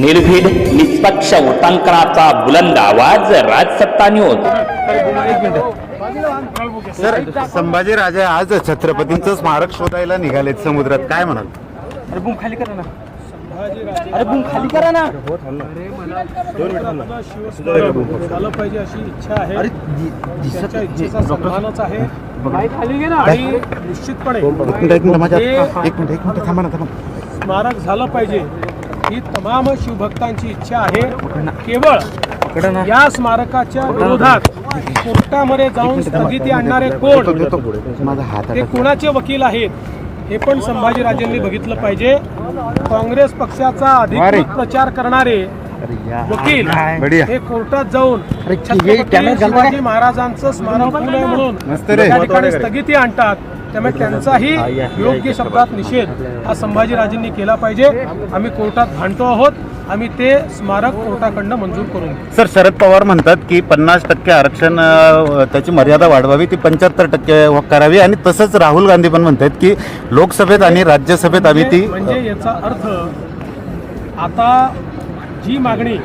निर्भीड निष्पक्ष वृत्तांकनाचा बुलंद आवाज राजसत्ता न्यूज सर संभाजी राजे आज छत्रपतींचं स्मारक शोधायला निघालेत समुद्रात. काय म्हणाल? अरे बुम खाली करा ना. अरे बुम खाली करा ना. झालं पाहिजे अशी इच्छा आहे. अरे दि- दिसत त्याच्या नाही. इच्छेचा सन्मानच आहे खाली घे आणि निश्चितपणे. एक मिनिट एक मिनिट माझ्या एक मिनिट एक मिनिट थांबा ना थांबा. स्मारक झालं पाहिजे. ही तमाम शिवभक्तांची इच्छा आहे. केवळ या स्मारकाच्या विरोधात कोर्टामध्ये जाऊन स्थगिती आणणारे कोण? हे कोणाचे वकील आहेत हे पण संभाजीराजेंनी बघितलं पाहिजे. काँग्रेस पक्षाचा अधिकृत प्रचार करणारे वकील. हे कोर्टात जाऊन. शिवाजी महाराजांचं स्मारक म्हणून. त्या ठिकाणी स्थगिती आणतात. त्यामुळे त्यांचाही योग्य शब्दात निषेध हा संभाजीराजेंनी केला पाहिजे. आम्ही कोर्टात भांडतो आहोत. आम्ही ते स्मारक कोर्टाकडनं मंजूर करून सर शरद पवार म्हणतात की पन्नास टक्के आरक्षण त्याची मर्यादा वाढवावी ती पंच्याहत्तर टक्के करावी. आणि तसंच राहुल गांधी पण म्हणतात की लोकसभेत आणि राज्यसभेत आम्ही ती म्हणजे म्हणजे याचा अर्थ आता जी मागणी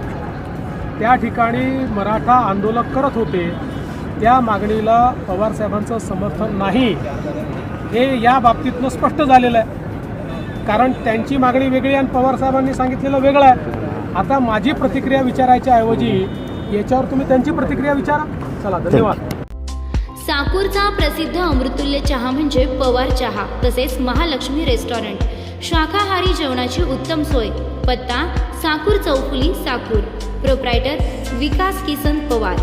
त्या ठिकाणी मराठा आंदोलक करत होते त्या मागणीला पवारसाहेबांचं समर्थन नाही. हे या बाबतीतनं स्पष्ट झालेलं आहे. कारण त्यांची मागणी वेगळी आणि पवारसाहेबांनी सांगितलेलं वेगळं आहे. आता माझी प्रतिक्रिया विचारायच्या ऐवजी याच्यावर तुम्ही त्यांची प्रतिक्रिया विचारा. चला धन्यवाद. साकूरचा प्रसिद्ध अमृतुल्य चहा म्हणजे पवार चहा तसेच महालक्ष्मी रेस्टॉरंट. शाकाहारी जेवणाची उत्तम सोय. पत्ता साकूर चौफुली साकूर. प्रोप्रायटर विकास किसन पवार.